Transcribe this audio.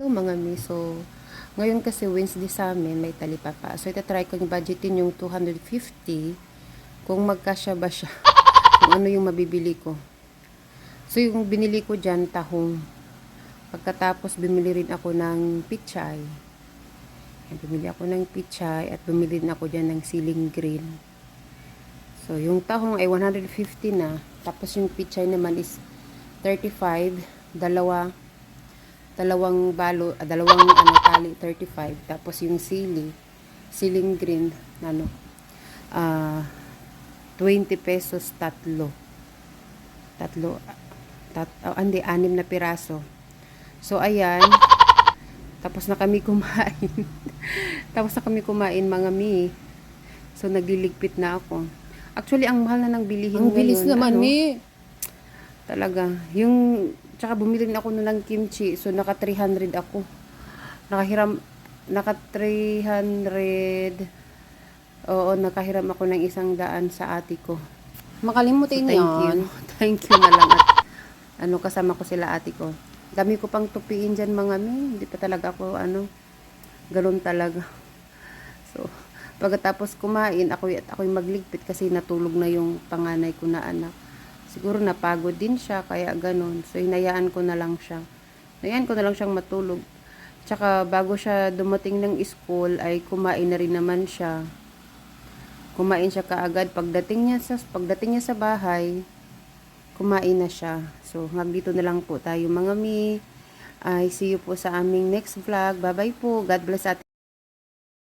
Hello mga mi, so ngayon kasi Wednesday sa amin may talipapa. So itatry ko yung budgetin yung 250 kung magkasya ba siya. kung ano yung mabibili ko. So yung binili ko dyan, tahong. Pagkatapos bumili rin ako ng pichay. Bumili ako ng pichay at bumili rin ako dyan ng ceiling green. So yung tahong ay 150 na. Tapos yung pichay naman is 35. Dalawa dalawang balo, ah, dalawang ano tali 35 tapos yung sili ceiling green ano ah 20 pesos tatlo. Tatlo tat, oh, hindi anim na piraso. So ayan. Tapos na kami kumain. Tapos na kami kumain mga mi. So nagliligpit na ako. Actually ang mahal na ng bilihin Ang bilis ngayon, naman, ano, Mi. Talaga. Yung, tsaka bumili rin ako ng kimchi. So, naka 300 ako. Nakahiram, naka 300. Oo, nakahiram ako ng isang daan sa ate ko. Makalimutin So, thank yan. you. Thank you na lang. At, ano, kasama ko sila ate ko. Dami ko pang tupiin dyan mga mi. Hindi pa talaga ako, ano, ganun talaga. So, pagkatapos kumain, ako, ako'y magligpit kasi natulog na yung panganay ko na anak. Siguro napagod din siya, kaya ganun. So, hinayaan ko na lang siya. Hinayaan ko na lang siyang matulog. Tsaka, bago siya dumating ng school, ay kumain na rin naman siya. Kumain siya kaagad. Pagdating niya sa, pagdating niya sa bahay, kumain na siya. So, hanggang dito na lang po tayo mga mi. I see you po sa aming next vlog. Bye-bye po. God bless at